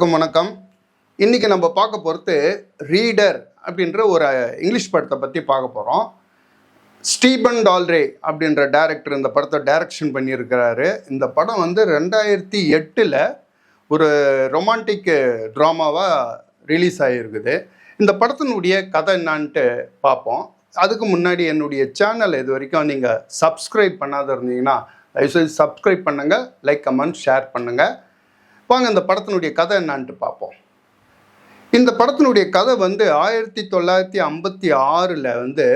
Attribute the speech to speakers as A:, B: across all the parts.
A: எல்லாருக்கும் வணக்கம். இன்றைக்கி நம்ம பார்க்க போகிறது ரீடர் அப்படின்ற ஒரு இங்கிலீஷ் படத்தை பற்றி பார்க்க போகிறோம் ஸ்டீபன் டால்ரே அப்படின்ற டேரக்டர் இந்த படத்தை டைரக்ஷன் பண்ணியிருக்கிறாரு. இந்த படம் வந்து ரெண்டாயிரத்தி எட்டில் ஒரு ரொமான்டிக் ட்ராமாவாக ரிலீஸ் ஆகிருக்குது இந்த படத்தினுடைய கதை என்னான்ட்டு பார்ப்போம். அதுக்கு முன்னாடி என்னுடைய சேனல் இது வரைக்கும் நீங்கள் சப்ஸ்கிரைப் பண்ணாத இருந்தீங்கன்னா தயவுசெய்து சப்ஸ்கிரைப் பண்ணுங்கள் லைக் கமெண்ட் ஷேர் பண்ணுங்கள் வாங்க அந்த படத்தினுடைய கதை என்னான்ட்டு பார்ப்போம். இந்த படத்தினுடைய கதை வந்து ஆயிரத்தி தொள்ளாயிரத்தி ஐம்பத்தி ஆறில் வந்து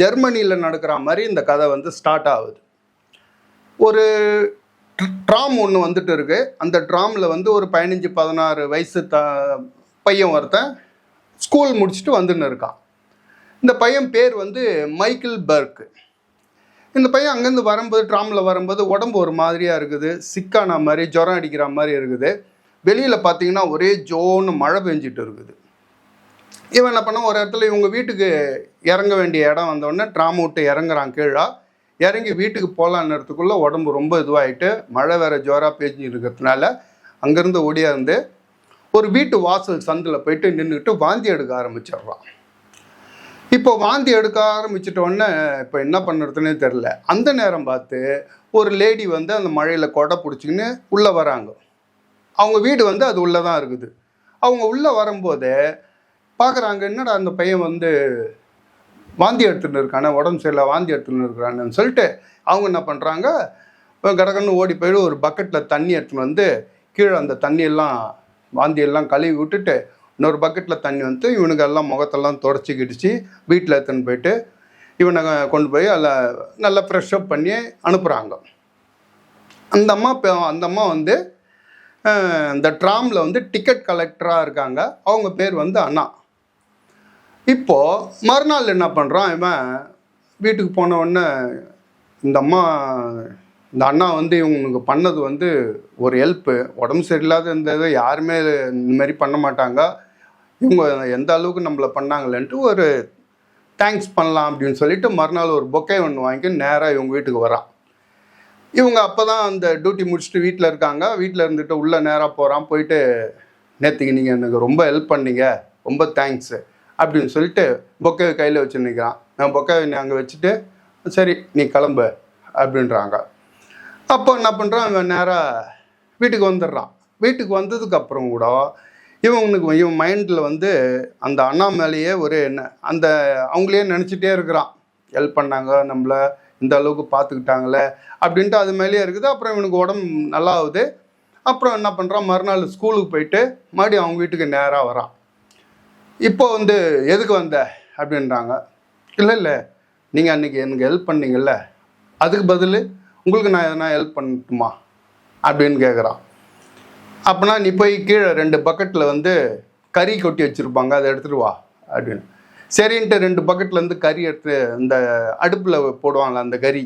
A: ஜெர்மனியில் நடக்கிற மாதிரி இந்த கதை வந்து ஸ்டார்ட் ஆகுது. ஒரு ட்ராம் ஒன்று வந்துட்டு இருக்கு. அந்த ட்ராமில் வந்து ஒரு பதினஞ்சு பதினாறு வயசு த பையன் ஒருத்தன் ஸ்கூல் முடிச்சுட்டு வந்துன்னு இருக்கான். இந்த பையன் பேர் வந்து மைக்கேல் பர்க். இந்த பையன் அங்கேருந்து வரும்போது ட்ராமில் வரும்போது உடம்பு ஒரு மாதிரியாக இருக்குது. சிக்கான மாதிரி ஜுரம் அடிக்கிற மாதிரி இருக்குது. வெளியில் பார்த்தீங்கன்னா ஒரே ஜோன்னு மழை பெஞ்சிட்டு இருக்குது. இவன் என்ன பண்ண ஒரு இடத்துல இவங்க வீட்டுக்கு இறங்க வேண்டிய இடம் வந்தோடனே ட்ராம் விட்டு இறங்குறான் கீழே. இறங்கி வீட்டுக்கு போகலான்னதுக்குள்ளே உடம்பு ரொம்ப இதுவாகிட்டு மழை வேற ஜோராக பேஞ்சு இருக்கிறதுனால அங்கேருந்து ஓடியாந்து ஒரு வீட்டு வாசல் சந்தில் போயிட்டு நின்றுக்கிட்டு வாந்தி எடுக்க ஆரம்பிச்சிடுறான். இப்போ வாந்தி எடுக்க ஆரம்பிச்சிட்டோன்னே இப்போ என்ன பண்ணுறதுனே தெரில. அந்த நேரம் பார்த்து ஒரு லேடி வந்து அந்த மழையில் கொடை பிடிச்சிக்கின்னு உள்ளே வராங்க. அவங்க வீடு வந்து அது உள்ளே தான் இருக்குது. அவங்க உள்ளே வரும்போதே பார்க்குறாங்க என்னடா அந்த பையன் வந்து வாந்தி எடுத்துன்னு இருக்கானே உடம்பு சரியில்லை வாந்தி எடுத்துன்னு இருக்கிறான்னு சொல்லிட்டு அவங்க என்ன பண்ணுறாங்க கடகன்னு ஓடி போயிட்டு ஒரு பக்கெட்டில் தண்ணி எடுத்துன்னு வந்து கீழே அந்த தண்ணியெல்லாம் வாந்தியெல்லாம் கழுவி விட்டுட்டு இன்னொரு பக்கெட்டில் தண்ணி வந்து இவனுங்க எல்லாம் முகத்தெல்லாம் தொடச்சி கிடிச்சு வீட்டில் எடுத்துன்னு போயிட்டு இவனை கொண்டு போய் அதில் நல்லா ஃப்ரெஷ்அப் பண்ணி அனுப்புகிறாங்க அந்த அம்மா இப்போ- அந்த அம்மா வந்து இந்த ட்ராமில் வந்து டிக்கெட் கலெக்டராக இருக்காங்க. அவங்க பேர் வந்து அண்ணா. இப்போது மறுநாள் என்ன பண்ணுறான் இவன்? வீட்டுக்கு போன உடனே இந்த அம்மா இந்த அண்ணா வந்து இவங்களுக்கு பண்ணது வந்து ஒரு ஹெல்ப்பு உடம்பு சரியில்லாத இருந்தது யாருமே இந்த மாதிரி பண்ண மாட்டாங்க. இவங்க எந்த அளவுக்கு நம்மளை பண்ணாங்களேன்ட்டு ஒரு தேங்க்ஸ் பண்ணலாம் அப்படின்னு சொல்லிட்டு மறுநாள் ஒரு பொக்கை ஒன்று வாங்கி நேராக இவங்க வீட்டுக்கு வரான். இவங்க அப்போ தான் அந்த டியூட்டி முடிச்சுட்டு வீட்டில் இருக்காங்க. வீட்டில் இருந்துட்டு உள்ளே நேராக போகிறான் போயிட்டு நேற்றுக்கு நீங்கள் எனக்கு ரொம்ப ஹெல்ப் பண்ணீங்க. ரொம்ப தேங்க்ஸு அப்படின்னு சொல்லிட்டு பொக்கை கையில் வச்சு நிற்கிறான் நான் பொக்கை அங்கே வச்சுட்டு சரி நீ கிளம்பு அப்படின்றாங்க. அப்போ என்ன பண்ணுறான் இவன் நேராக வீட்டுக்கு வந்துடுறான். வீட்டுக்கு வந்ததுக்கப்புறம் கூட இவனுக்கு இவன் மைண்டில் வந்து அந்த அண்ணா மேலேயே ஒரு என்ன அந்த அவங்களே நினச்சிட்டே இருக்கிறான். ஹெல்ப் பண்ணாங்க நம்மளை இந்த அளவுக்கு பார்த்துக்கிட்டாங்களே அப்படின்ட்டு அது மேலேயே இருக்குது. அப்புறம் இவனுக்கு உடம்பு நல்லா ஆகுது அப்புறம் என்ன பண்ணுறான் மறுநாள் ஸ்கூலுக்கு போயிட்டு மறுபடியும் அவங்க வீட்டுக்கு நேராக வரான். இப்போ வந்து எதுக்கு வந்த அப்படின்றாங்க. இல்லை இல்லை நீங்கள் அன்றைக்கி எனக்கு ஹெல்ப் பண்ணீங்கல்ல. அதுக்கு பதில் உங்களுக்கு நான் எதனா ஹெல்ப் பண்ணட்டுமா? அப்படின்னு கேட்குறான் அப்போனா நீ போய் கீழே ரெண்டு பக்கெட்டில் வந்து கறி கொட்டி வச்சுருப்பாங்க அதை எடுத்துகிட்டு வா அப்படின்னு. சரின்ட்டு ரெண்டு பக்கெட்லேருந்து கறி எடுத்து அந்த அடுப்பில் போடுவாங்களே அந்த கறி.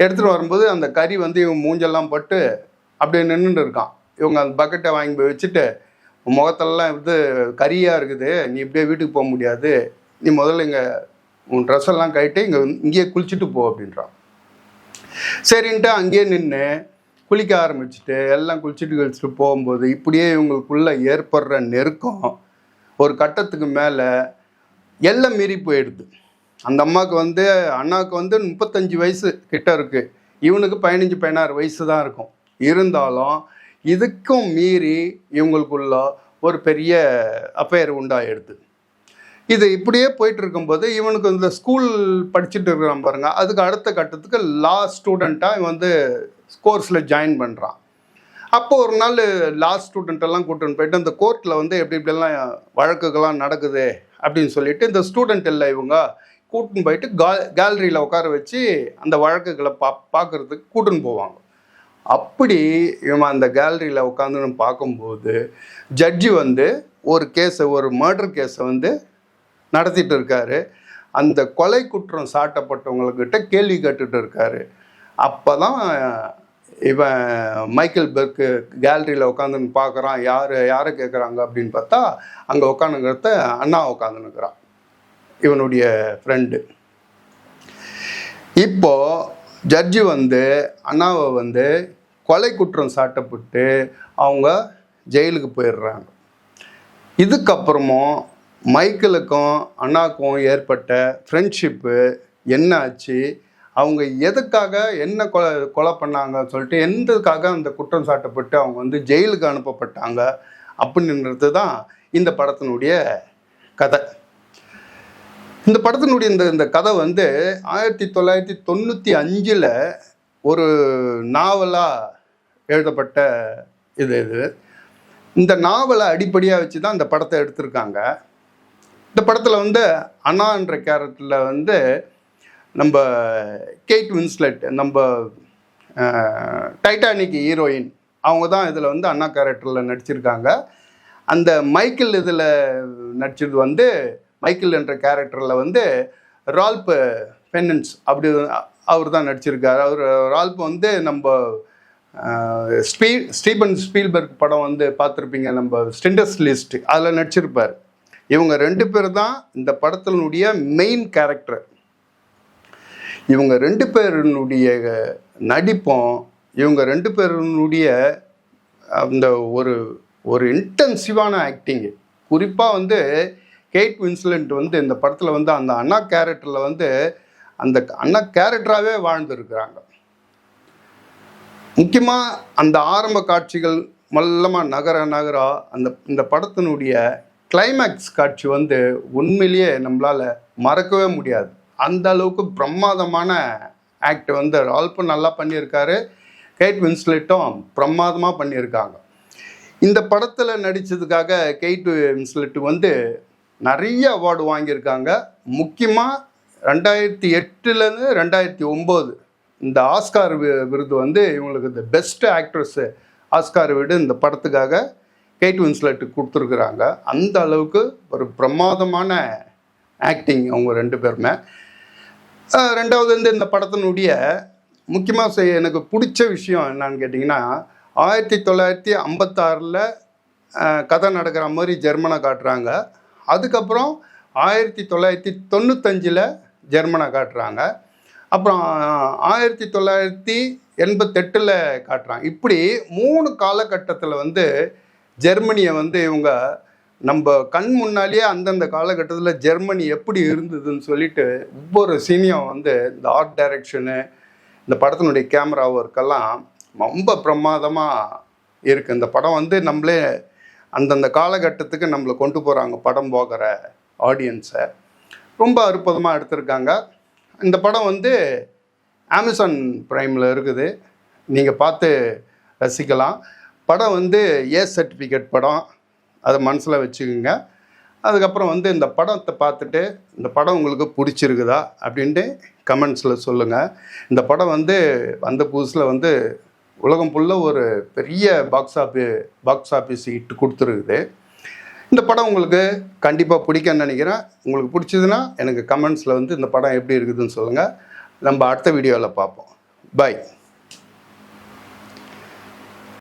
A: எடுத்துகிட்டு வரும்போது அந்த கறி வந்து இவன் மூஞ்செல்லாம் பட்டு அப்படியே நின்றுட்டு இருக்கான். இவங்க அந்த பக்கெட்டை வாங்கி போய் வச்சுட்டு முகத்தெல்லாம் இது கறியாக இருக்குது நீ இப்படியே வீட்டுக்கு போக முடியாது. நீ முதல்ல இங்கே உன் ட்ரெஸ் எல்லாம் கழிட்டு இங்கே இங்கேயே குளிச்சுட்டு போ அப்படின்றான். சரின்ட்டு அங்கேயே நின்று குளிக்க ஆரம்பிச்சுட்டு எல்லாம் குளிச்சுட்டு கழிச்சுட்டு போகும்போது இப்படியே இவங்களுக்குள்ளே ஏற்படுற நெருக்கம் ஒரு கட்டத்துக்கு மேலே எல்லாம் மீறி போயிடுது. அந்த அம்மாவுக்கு வந்து அண்ணாவுக்கு வந்து முப்பத்தஞ்சு வயசு கிட்ட இருக்குது இவனுக்கு பதினஞ்சு பதினாறு வயசு தான் இருக்கும். இருந்தாலும் இதுக்கும் மீறி இவங்களுக்குள்ள ஒரு பெரிய அஃபேர் உண்டாயிடுது. இது இப்படியே போயிட்டு இருக்கும்போது இவனுக்கு இந்த ஸ்கூல் படிச்சுட்டு இருக்கிறான் பாருங்க. அதுக்கு அடுத்த கட்டத்துக்கு லா ஸ்டூடெண்ட்டாக இவன் வந்து கோர்ஸில் ஜாயின் பண்ணுறான் அப்போ ஒரு நாள் லா ஸ்டூடெண்ட்டெல்லாம் கூட்டின்னு போயிட்டு இந்த கோர்ட்டில் வந்து எப்படி இப்படியெல்லாம் வழக்குகள்லாம் நடக்குது அப்படின்னு சொல்லிட்டு இந்த ஸ்டூடெண்ட் இல்லை இவங்க கூட்டின்னு போயிட்டு கா கேலரியில் உட்கார வச்சு அந்த வழக்குகளை பா பார்க்குறதுக்கு கூட்டின்னு போவாங்க. அப்படி இவன் அந்த கேலரியில் உட்காந்துன்னு பார்க்கும்போது ஜட்ஜி வந்து ஒரு கேஸை ஒரு மர்டர் கேஸை வந்து நடத்திட்டு இருக்காரு. அந்த கொலை குற்றம் சாட்டப்பட்டவங்கக்கிட்ட கேள்வி கேட்டுட்டு இருக்காரு. அப்போ தான் இவன் மைக்கேல் பெர்க்கு கேலரியில் உட்காந்துன்னு பார்க்குறான் யார் யாரை கேட்குறாங்க அப்படின்னு பார்த்தா அங்கே உட்காந்துங்கிறத அண்ணா உட்காந்துருக்கிறான் இவனுடைய ஃப்ரெண்டு இப்போது ஜட்ஜி வந்து அண்ணாவை வந்து கொலை குற்றம் சாட்டப்பட்டு அவங்க ஜெயிலுக்கு போயிடுறாங்க. இதுக்கப்புறமும் மைக்கேலுக்கும் அண்ணாக்கும் ஏற்பட்ட ஃப்ரெண்ட்ஷிப்பு என்ன ஆச்சு? அவங்க எதுக்காக என்ன கொலை கொலை பண்ணாங்கன்னு சொல்லிட்டு எந்ததுக்காக அந்த குற்றம் சாட்டப்பட்டு அவங்க வந்து ஜெயிலுக்கு அனுப்பப்பட்டாங்க அப்படின்றது தான் இந்த படத்தினுடைய கதை. இந்த படத்தினுடைய இந்த இந்த கதை வந்து ஆயிரத்தி தொள்ளாயிரத்தி தொண்ணூற்றி அஞ்சில் ஒரு நாவலாக எழுதப்பட்ட இது இது. இந்த நாவலை அடிப்படையாக வச்சு தான் இந்த படத்தை எடுத்திருக்காங்க. இந்த படத்தில் வந்து அண்ணான்ற கேரக்டரில் வந்து நம்ம கேட் வின்ஸ்லெட் நம்ம டைட்டானிக் ஹீரோயின் அவங்க தான் இதில் வந்து அண்ணா கேரக்டரில் நடிச்சிருக்காங்க. அந்த மைக்கேல் இதில் நடிச்சது வந்து மைக்கேல் என்ற கேரக்டரில் வந்து ரால்ப் பென்னன்ஸ் அப்படி அவர் தான் நடிச்சிருக்காரு. அவர் ரால்ப் வந்து நம்ம ஸ்பீ ஸ்டீபன் ஸ்பீல்பர்க் படம் வந்து பார்த்துருப்பீங்க நம்ம ஸ்டெண்டஸ் லிஸ்ட் அதில் நடிச்சிருப்பார். இவங்க ரெண்டு பேர் தான் இந்த படத்தினுடைய மெயின் கேரக்டர் இவங்க ரெண்டு பேருனுடைய நடிப்பும் இவங்க ரெண்டு பேருனுடைய அந்த ஒரு ஒரு இன்டென்சிவான ஆக்டிங்கு குறிப்பாக வந்து கேட் வின்ஸ்லண்ட் வந்து இந்த படத்தில் வந்து அந்த அண்ணா கேரக்டரில் வந்து அந்த அண்ணா கேரக்டராகவே வாழ்ந்துருக்கிறாங்க. முக்கியமாக அந்த ஆரம்ப காட்சிகள் மல்லமாக நகர நகரா அந்த இந்த படத்தினுடைய கிளைமேக்ஸ் காட்சி வந்து உண்மையிலேயே நம்மளால் மறக்கவே முடியாது. அந்த அளவுக்கு பிரமாதமான ஆக்ட் வந்து ரால்ப்பு நல்லா பண்ணியிருக்காரு. கேட் வின்ஸ்லெட்டும் பிரமாதமாக பண்ணியிருக்காங்க. இந்த படத்தில் நடித்ததுக்காக கெய்ட் வின்ஸ்லெட் வந்து நிறைய அவார்டு வாங்கியிருக்காங்க. முக்கியமாக ரெண்டாயிரத்தி எட்டுலேருந்து ரெண்டாயிரத்தி ஒம்பது இந்த ஆஸ்கார் விருது வந்து இவங்களுக்கு இந்த பெஸ்ட் ஆக்ட்ரஸ்ஸு ஆஸ்கார் விடு இந்த படத்துக்காக கேட் வின்ஸ்லெட்டு கொடுத்துருக்குறாங்க. அந்த அளவுக்கு ஒரு பிரமாதமான ஆக்டிங் அவங்க ரெண்டு பேருமே. ரெண்டாவது வந்து இந்த படத்தினுடைய முக்கியமாக எனக்கு பிடிச்ச விஷயம் என்னன்னு கேட்டிங்கன்னா ஆயிரத்தி தொள்ளாயிரத்தி ஐம்பத்தாறில் கதை நடக்கிற மாதிரி ஜெர்மனை காட்டுறாங்க. அதுக்கப்புறம் ஆயிரத்தி தொள்ளாயிரத்தி தொண்ணூத்தஞ்சில் ஜெர்மனை காட்டுறாங்க. அப்புறம் ஆயிரத்தி தொள்ளாயிரத்தி எண்பத்தெட்டில் காட்டுறாங்க. இப்படி மூணு காலகட்டத்தில் வந்து ஜெர்மனியை வந்து இவங்க நம்ம கண் முன்னாலேயே அந்தந்த காலகட்டத்தில் ஜெர்மனி எப்படி இருந்ததுன்னு சொல்லிட்டு ஒவ்வொரு சீனியும் வந்து இந்த ஆர்ட் டைரக்ஷனு இந்த படத்தினுடைய கேமரா ஒர்க்கெல்லாம் ரொம்ப பிரமாதமாக இருக்குது இந்த படம் வந்து நம்மளே அந்தந்த காலகட்டத்துக்கு நம்மளை கொண்டு போகிறாங்க படம் போகிற ஆடியன்ஸை ரொம்ப அற்புதமாக எடுத்திருக்காங்க. இந்த படம் வந்து அமேசான் ப்ரைமில் இருக்குது. நீங்கள் பார்த்து ரசிக்கலாம். படம் வந்து ஏ சர்டிஃபிகேட் படம். அதை மனசில் வச்சுக்கோங்க. அதுக்கப்புறம் வந்து இந்த படத்தை பார்த்துட்டு இந்த படம் உங்களுக்கு பிடிச்சிருக்குதா அப்படின்ட்டு கமெண்ட்ஸில் சொல்லுங்கள் இந்த படம் வந்து அந்த புதுசில் வந்து உலகம் ஃபுல்லாக ஒரு பெரிய பாக்ஸ் ஆஃபி பாக்ஸ் ஆஃபீஸ் இட்டு கொடுத்துருக்குது. இந்த படம் உங்களுக்கு கண்டிப்பாக பிடிக்கும்னு நினைக்கிறேன். உங்களுக்கு பிடிச்சதுன்னா எனக்கு கமெண்ட்ஸில் வந்து இந்த படம் எப்படி இருக்குதுன்னு சொல்லுங்கள் நம்ம அடுத்த வீடியோவில் பார்ப்போம். பை